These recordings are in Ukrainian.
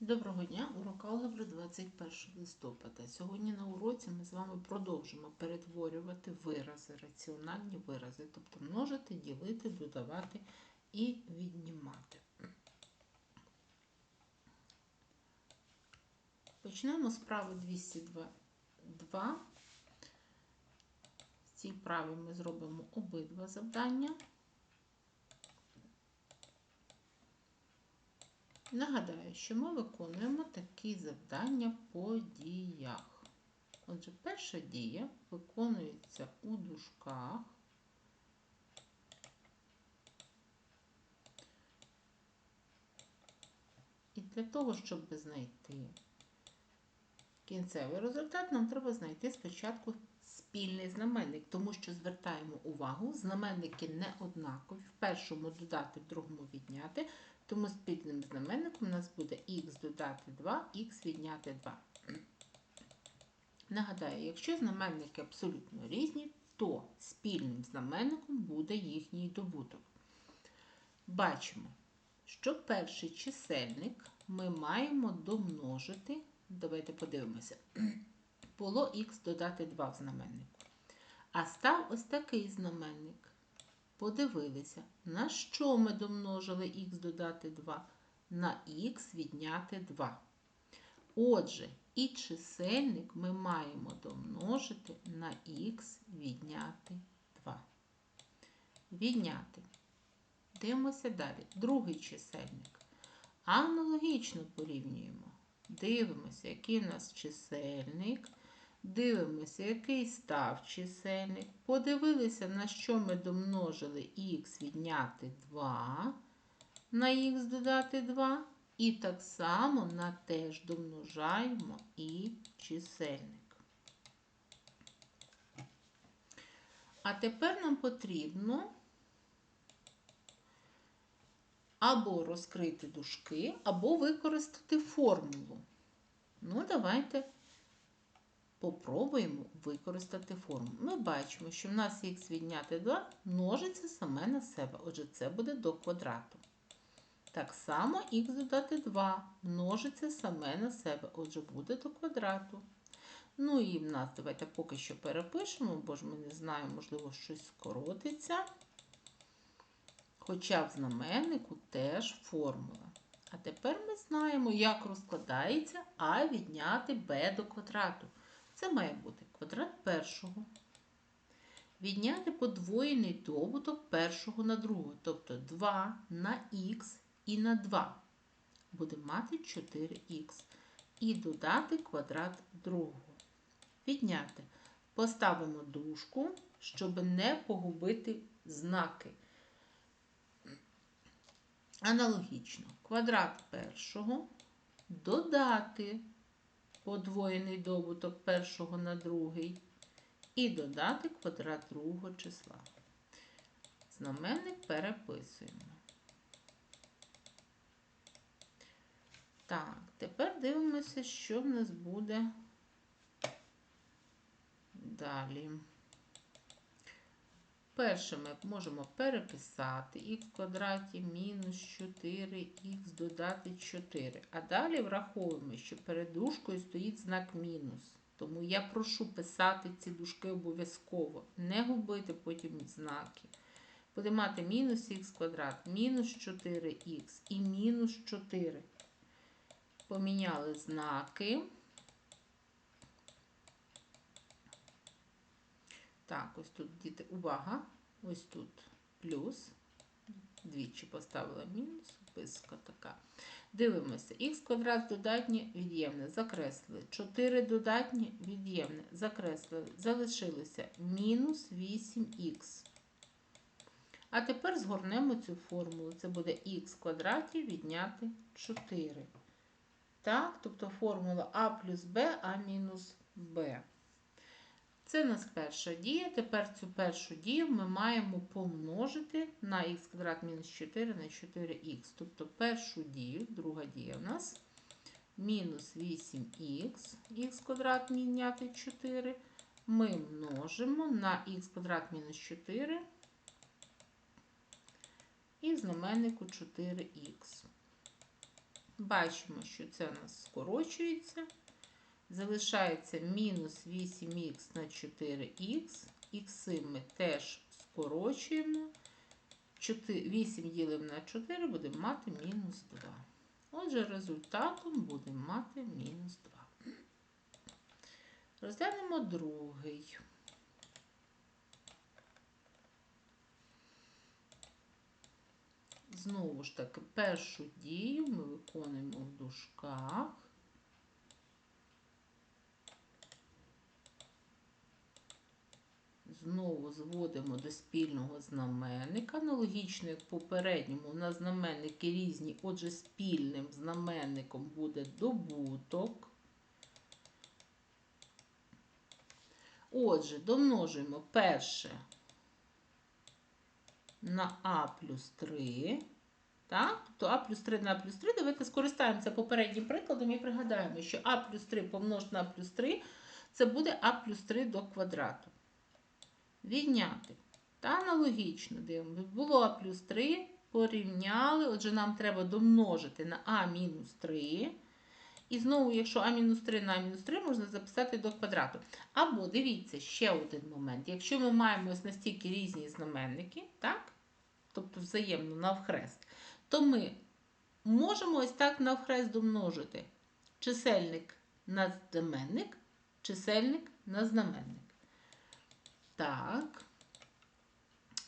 Доброго дня, урок алгебри 21 листопада. Сьогодні на уроці ми з вами продовжимо перетворювати вирази, раціональні вирази, тобто множити, ділити, додавати і віднімати. Почнемо з прави 202. В цій праві ми зробимо обидва завдання. Нагадаю, що ми виконуємо такі завдання по діях. Отже, перша дія виконується у дужках. І для того, щоб знайти кінцевий результат, нам треба знайти спочатку спільний знаменник, тому що звертаємо увагу, знаменники не однакові. В першому додати, в другому відняти. Тому спільним знаменником у нас буде х додати 2, х відняти 2. Нагадаю, якщо знаменники абсолютно різні, то спільним знаменником буде їхній добуток. Бачимо, що перший чисельник ми маємо домножити. Давайте подивимося. Було х додати 2 в знаменнику. А став ось такий знаменник. Подивилися, на що ми домножили х додати 2? На х відняти 2. Отже, і чисельник ми маємо домножити на х відняти 2. Відняти. Дивимося далі. Другий чисельник. Аналогічно порівнюємо. Дивимося, який у нас чисельник. Дивимося, який став чисельник. Подивилися, на що ми домножили х відняти 2, на х додати 2. І так само на теж домножаємо і чисельник. А тепер нам потрібно або розкрити дужки, або використати формулу. Ну, давайте попробуємо використати формулу. Ми бачимо, що в нас х відняти 2 множиться саме на себе. Отже, це буде до квадрату. Так само х додати 2 множиться саме на себе. Отже, буде до квадрату. Ну і в нас давайте поки що перепишемо, бо ж ми не знаємо, можливо, щось скоротиться. Хоча в знаменнику теж формула. А тепер ми знаємо, як розкладається а відняти b до квадрату. Це має бути квадрат першого. Відняти подвоєний добуток першого на другого, тобто 2 на х і на 2. Будемо мати 4х. І додати квадрат другого. Відняти. Поставимо дужку, щоб не погубити знаки. Аналогічно, квадрат першого додати подвоєний добуток першого на другий і додати квадрат другого числа. Знаменник переписуємо. Так, тепер дивимося, що в нас буде далі. Перше ми можемо переписати х в квадраті мінус 4х додати 4. А далі враховуємо, що перед дужкою стоїть знак мінус. Тому я прошу писати ці дужки обов'язково, не губити потім знаки. Буде мати мінус х квадрат, мінус 4х і мінус 4. Поміняли знаки. Так, ось тут діти, увага, ось тут плюс. Двічі поставила мінус, писка така. Дивимося, х квадрат додатнє від'ємне, закреслили. 4 додатнє від'ємне, закреслили. Залишилося мінус 8х. А тепер згорнемо цю формулу. Це буде х квадраті відняти 4. Так, тобто формула а плюс b, а мінус b. Це у нас перша дія. Тепер цю першу дію ми маємо помножити на х квадрат мінус 4 на 4х. Тобто першу дію, друга дія у нас мінус 8х, х квадрат міняти 4. Ми множимо на х квадрат мінус 4 і в знаменнику 4х. Бачимо, що це у нас скорочується. Залишається мінус 8х на 4х. Ікси ми теж скорочуємо. 8 ділимо на 4, будемо мати мінус 2. Отже, результатом будемо мати мінус 2. Розглянемо другий. Знову ж таки, першу дію ми виконуємо в дужках. Знову зводимо до спільного знаменника. Аналогічно, як попередньому, у нас знаменники різні, отже, спільним знаменником буде добуток. Отже, домножуємо перше на А плюс 3. Так? Тобто А плюс 3 на А плюс 3. Давайте скористаємося попереднім прикладом і пригадаємо, що А плюс 3 помножити на А плюс 3 це буде А плюс 3 до квадрату. Відняти. Та аналогічно дивимося. Було А плюс 3, порівняли. Отже, нам треба домножити на А мінус 3. І знову, якщо А мінус 3 на А мінус 3, можна записати до квадрату. Або дивіться ще один момент. Якщо ми маємо ось настільки різні знаменники, так? тобто взаємно навхрест, то ми можемо ось так навхрест домножити чисельник на знаменник, чисельник на знаменник. Так,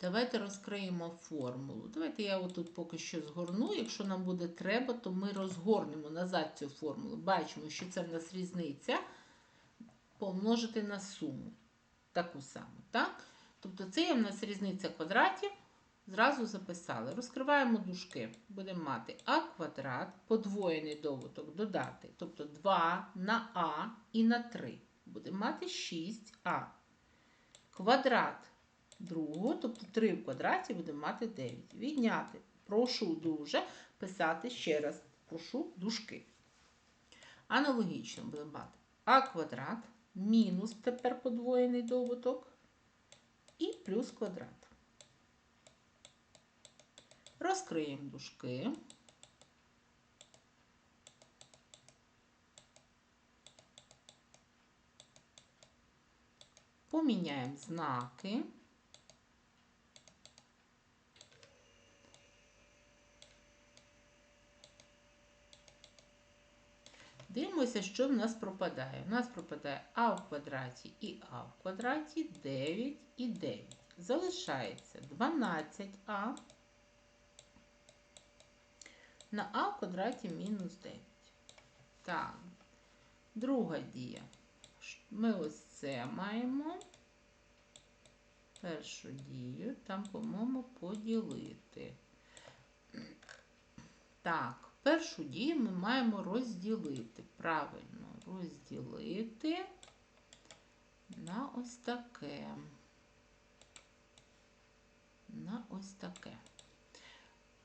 давайте розкриємо формулу. Давайте я отут поки що згорну. Якщо нам буде треба, то ми розгорнемо назад цю формулу. Бачимо, що це в нас різниця помножити на суму. Таку саму. так? Тобто це є в нас різниця квадратів. Зразу записали. Розкриваємо дужки. Будемо мати а квадрат, подвоєний добуток додати. Тобто 2 на а і на 3. Будемо мати 6а. Квадрат другого, тобто 3 в квадраті будемо мати 9. Відняти. Прошу дуже писати ще раз. Прошу дужки. Аналогічно будемо мати а квадрат мінус тепер подвоєний добуток і плюс квадрат. Розкриємо дужки. Поміняємо знаки. Дивимося, що в нас пропадає. У нас пропадає а в квадраті і а в квадраті 9 і 9. Залишається 12а на а в квадраті мінус 9. Так, друга дія. Ми ось це маємо. Першу дію, там, по-моєму, поділити. Так, першу дію ми маємо розділити. Правильно, розділити на ось таке. На ось таке.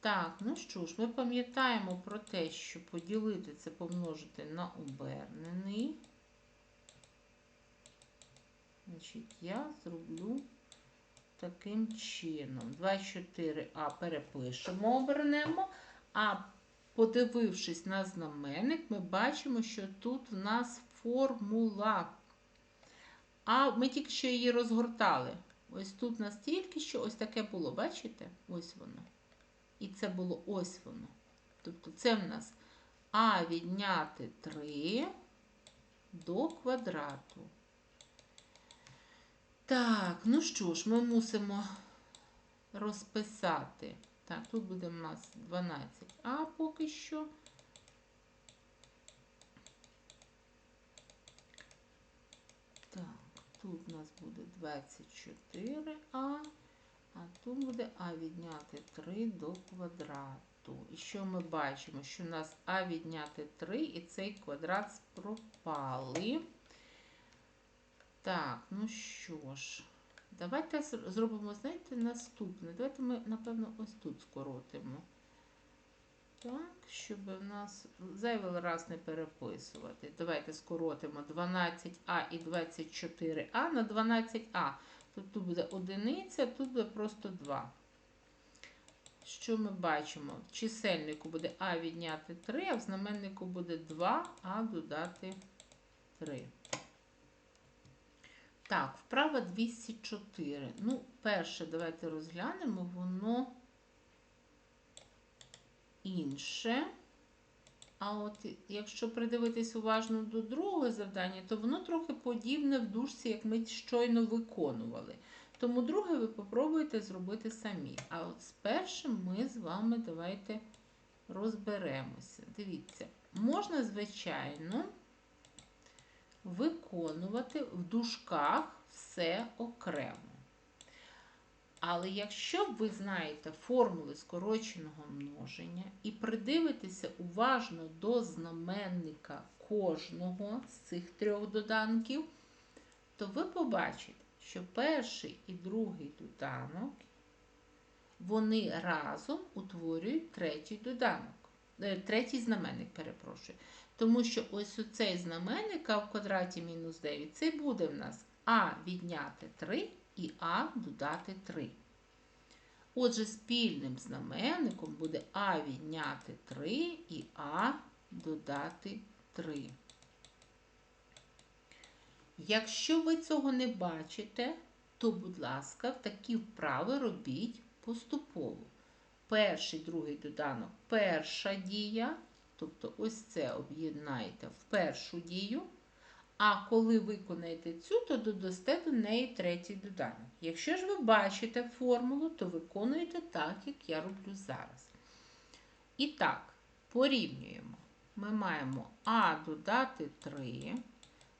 Так, ну що ж, ми пам'ятаємо про те, що поділити це помножити на обернений. Значить, я зроблю таким чином. 24а перепишемо, обернемо, а подивившись на знаменник, ми бачимо, що тут в нас формула. А ми тільки що її розгортали. Ось тут у нас тільки що ось таке було, бачите? Ось воно. І це було ось воно. Тобто це в нас А відняти 3 до квадрату. Так, ну що ж, ми мусимо розписати. Так, тут буде у нас 12а поки що. Так, тут у нас буде 24а, а тут буде а відняти 3 до квадрату. І що ми бачимо? Що у нас а відняти 3 і цей квадрат пропали. Так, ну що ж, давайте зробимо, знаєте, наступне. Давайте ми, напевно, ось тут скоротимо. Так, щоб в нас зайвий раз не переписувати. Давайте скоротимо 12а і 24а на 12а. Тут, тут буде одиниця, тут буде просто 2. що ми бачимо? В чисельнику буде А відняти 3, а в знаменнику буде 2А додати 3. Так, вправа 204. Ну, перше, давайте розглянемо, воно інше. А от якщо придивитись уважно до другого завдання, то воно трохи подібне в дужці, як ми щойно виконували. Тому друге ви попробуйте зробити самі. А от з першим ми з вами давайте розберемося. Дивіться, можна, звичайно, виконувати в дужках все окремо. Але якщо ви знаєте формули скороченого множення і придивитеся уважно до знаменника кожного з цих трьох доданків, то ви побачите, що перший і другий доданок, вони разом утворюють третій доданок, е, третій знаменник, перепрошую. Тому що ось оцей знаменник а в квадраті мінус 9, це буде в нас а відняти 3 і а додати 3. Отже, спільним знаменником буде а відняти 3 і а додати 3. Якщо ви цього не бачите, то, будь ласка, такі вправи робіть поступово. Перший, другий доданок перша дія, тобто ось це об'єднаєте в першу дію. А коли виконаєте цю, то додасте до неї третій доданок. Якщо ж ви бачите формулу, то виконуєте так, як я роблю зараз. І так, порівнюємо. Ми маємо А додати 3,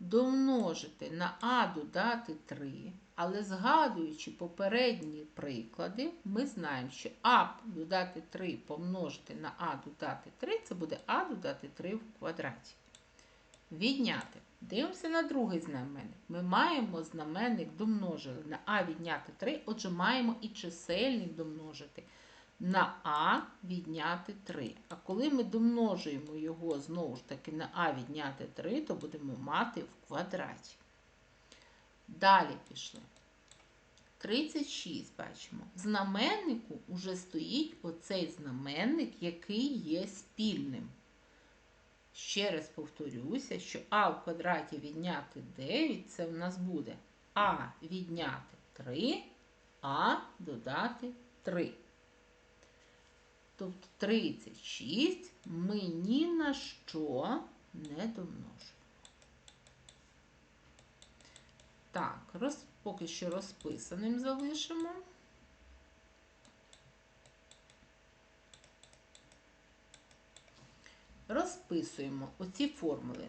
домножити на А додати 3, але згадуючи попередні приклади, ми знаємо, що А додати 3 помножити на А додати 3, це буде А додати 3 в квадраті. Відняти. Дивимося на другий знаменник. Ми маємо знаменник домножили на А відняти 3, отже, маємо і чисельник домножити на А відняти 3. А коли ми домножуємо його знову ж таки на А відняти 3, то будемо мати в квадраті. Далі пішли. 36 бачимо. В знаменнику вже стоїть оцей знаменник, який є спільним. Ще раз повторюся, що А в квадраті відняти 9, це в нас буде А відняти 3, А додати 3. Тобто 36 ми ні на що не домножимо. Так, роз, поки що розписаним залишимо. Розписуємо оці формули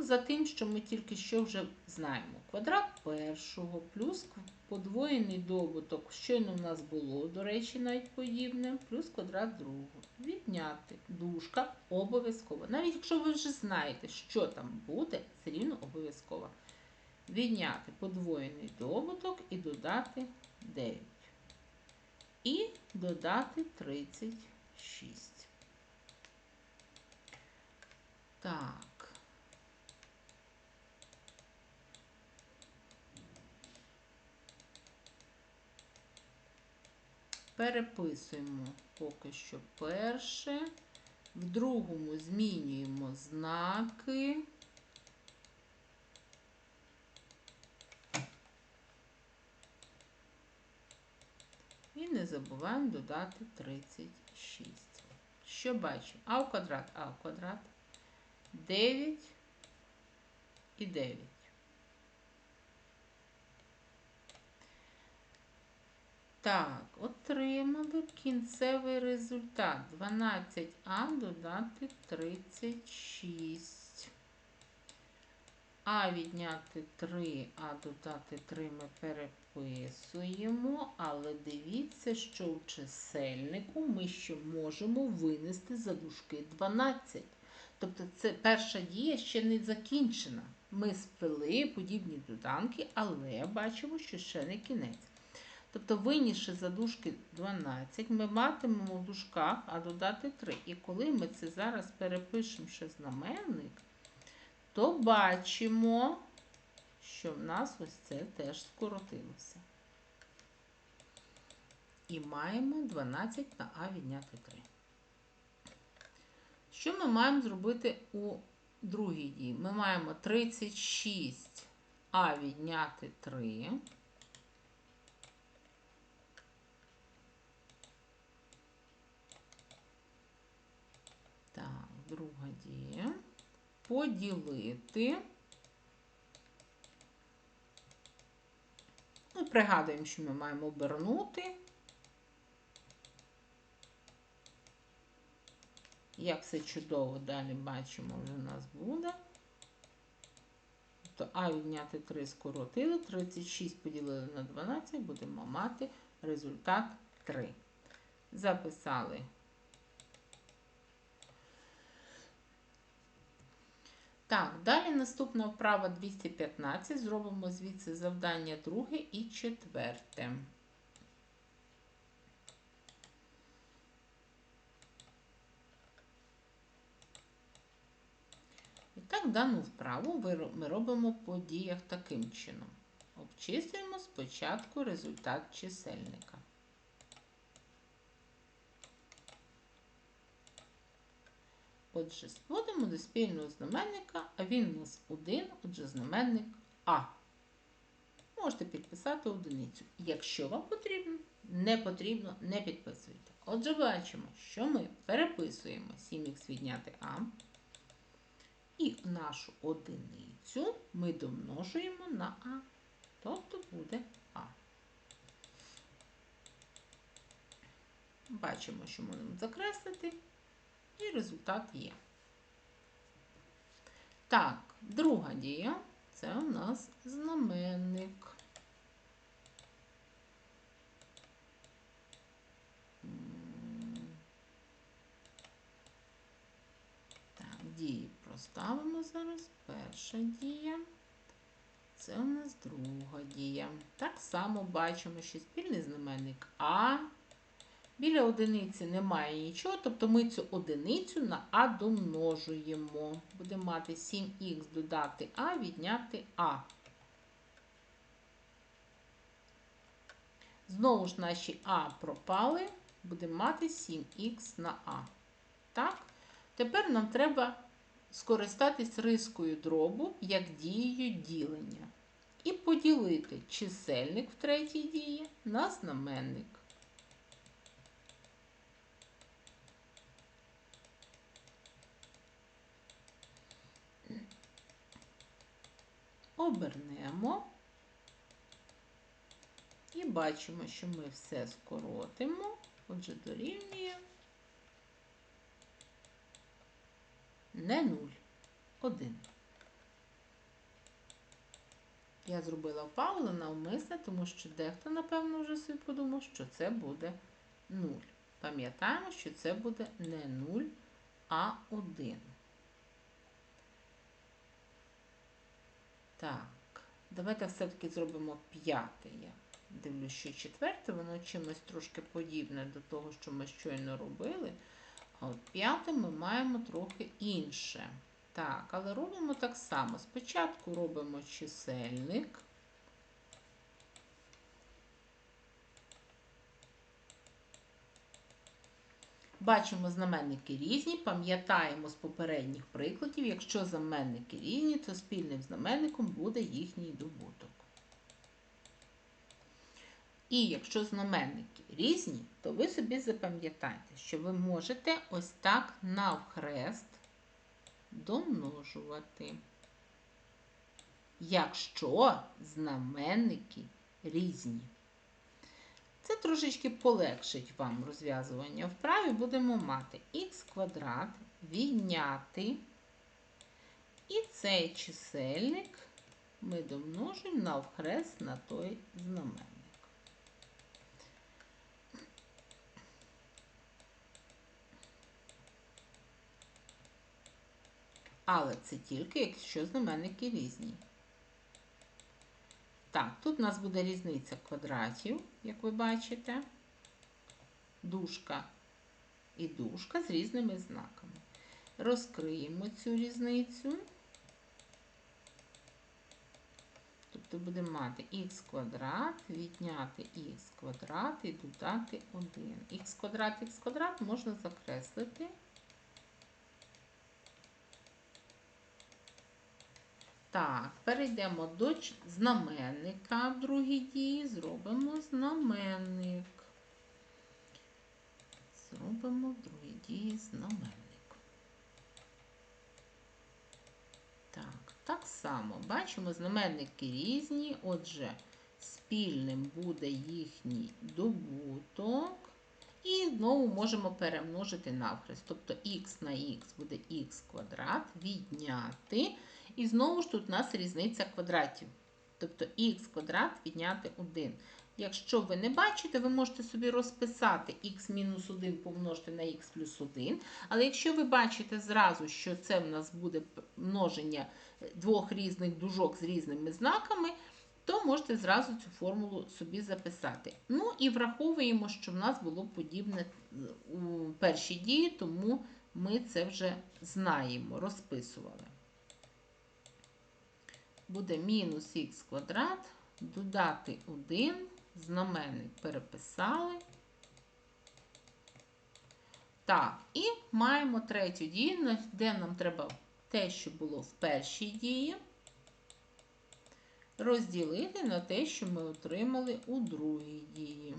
за тим, що ми тільки що вже знаємо. Квадрат першого плюс подвоєний добуток, щойно в нас було, до речі, навіть подібне, плюс квадрат другого. Відняти дужка обов'язково. Навіть якщо ви вже знаєте, що там буде, все рівно обов'язково. Відняти подвоєний добуток і додати 9. І додати 36. Так. Переписуємо поки що перше. В другому змінюємо знаки. І не забуваємо додати 36. Що бачимо? А в квадрат, А в квадрат. 9 і 9. Так, отримали кінцевий результат. 12А додати 36. А відняти 3, а додати 3 ми переписуємо, але дивіться, що у чисельнику ми ще можемо винести за дужки 12. Тобто це перша дія ще не закінчена. Ми сплели подібні доданки, але бачимо, що ще не кінець. Тобто, винісши за дужки 12, ми матимемо в дужках, а додати 3. І коли ми це зараз перепишемо ще знаменник, то бачимо, що в нас ось це теж скоротилося. І маємо 12 на А відняти 3. Що ми маємо зробити у другій дії? Ми маємо 36 А відняти 3. Так, друга дія. Поділити. Пригадуємо, що ми маємо обернути. Як все чудово далі бачимо, вже у нас буде. Тобто А відняти 3 скоротили, 36 поділили на 12, будемо мати результат 3. Записали. Так, далі наступна вправа 215. Зробимо звідси завдання друге і четверте. І так, дану вправу ми робимо по діях таким чином. Обчислюємо спочатку результат чисельника. Отже, зводимо до спільного знаменника, а він у нас один, отже, знаменник А. Можете підписати одиницю. Якщо вам потрібно, не потрібно, не підписуйте. Отже, бачимо, що ми переписуємо 7х відняти А. І нашу одиницю ми домножуємо на А. Тобто буде А. Бачимо, що можемо закреслити. І результат є. Так, друга дія це у нас знаменник. Так, дії проставимо зараз. Перша дія. Це у нас друга дія. Так само бачимо, що спільний знаменник А. Біля одиниці немає нічого, тобто ми цю одиницю на А домножуємо. Будемо мати 7х додати А, відняти А. Знову ж наші А пропали, будемо мати 7х на А. Так? Тепер нам треба скористатись рискою дробу як дією ділення. І поділити чисельник в третій дії на знаменник. Обернемо і бачимо, що ми все скоротимо, отже, дорівнює не 0, 1. Я зробила паузу навмисне, тому що дехто, напевно, вже собі подумав, що це буде 0. Пам'ятаємо, що це буде не 0, а 1. Так, давайте все-таки зробимо п'яте. Я дивлюсь, що четверте, воно чимось трошки подібне до того, що ми щойно робили. А от п'яте ми маємо трохи інше. Так, але робимо так само. Спочатку робимо чисельник. Бачимо знаменники різні, пам'ятаємо з попередніх прикладів, якщо знаменники різні, то спільним знаменником буде їхній добуток. І якщо знаменники різні, то ви собі запам'ятайте, що ви можете ось так навхрест домножувати. Якщо знаменники різні. Це трошечки полегшить вам розв'язування вправі. Будемо мати х квадрат відняти. І цей чисельник ми домножимо навхрест на той знаменник. Але це тільки, якщо знаменники різні. Так, тут у нас буде різниця квадратів, як ви бачите, дужка і дужка з різними знаками. Розкриємо цю різницю. Тут то будемо мати х квадрат, відняти х квадрат і додати 1. х квадрат, х квадрат можна закреслити. Так, перейдемо до знаменника в другій дії, зробимо знаменник. Зробимо в другій дії знаменник. Так, так само бачимо, знаменники різні, отже, спільним буде їхній добуток. І знову можемо перемножити навхрест. Тобто х на х буде х квадрат, відняти. І знову ж тут у нас різниця квадратів. Тобто х квадрат відняти 1. Якщо ви не бачите, ви можете собі розписати х мінус 1 помножити на х плюс 1. Але якщо ви бачите зразу, що це в нас буде множення двох різних дужок з різними знаками, то можете зразу цю формулу собі записати. Ну і враховуємо, що в нас було подібне у першій дії, тому ми це вже знаємо, розписували. Буде мінус х квадрат, додати 1, знаменник переписали. Так, і маємо третю дію, де нам треба те, що було в першій дії, розділити на те, що ми отримали у другій дії.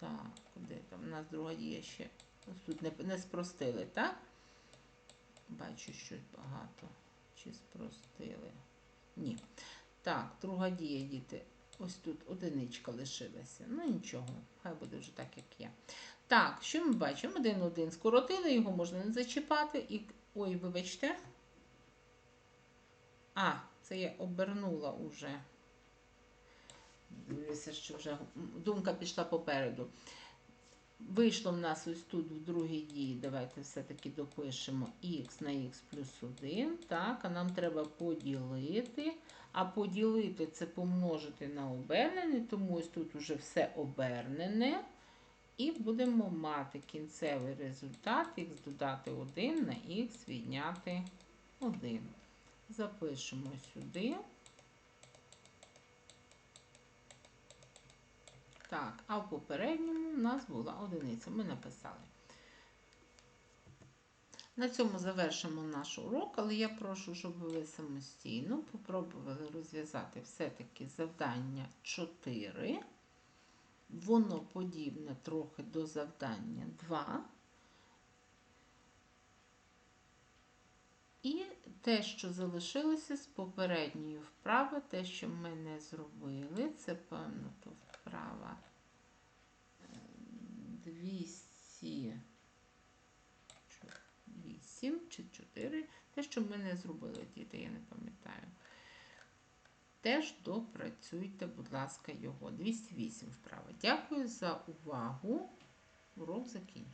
Так, куди там? У нас друга дія ще. Тут не, не спростили, так? Бачу щось багато. Чи спростили? Ні. Так, друга дія, діти. Ось тут одиничка лишилася. Ну нічого, хай буде вже так, як є. Так, що ми бачимо? Один-один скоротили, його можна не зачіпати. І... Ой, вибачте. А, це я обернула уже. Дивлюся, що вже думка пішла попереду. Вийшло в нас ось тут в другій дії. Давайте все-таки допишемо х на х плюс 1. Так, а нам треба поділити. А поділити це помножити на обернене, тому ось тут вже все обернене. І будемо мати кінцевий результат х додати 1 на х відняти 1. Запишемо сюди. Так, а в попередньому у нас була одиниця. Ми написали. На цьому завершимо наш урок, але я прошу, щоб ви самостійно попробували розв'язати все-таки завдання 4. Воно подібне трохи до завдання 2. І те, що залишилося з попередньої вправи, те, що ми не зробили, це певно то вправа е, 208 чи 4. Те, що ми не зробили, діти, я не пам'ятаю. Теж допрацюйте, будь ласка, його. 208 вправа. Дякую за увагу. Урок закінчено.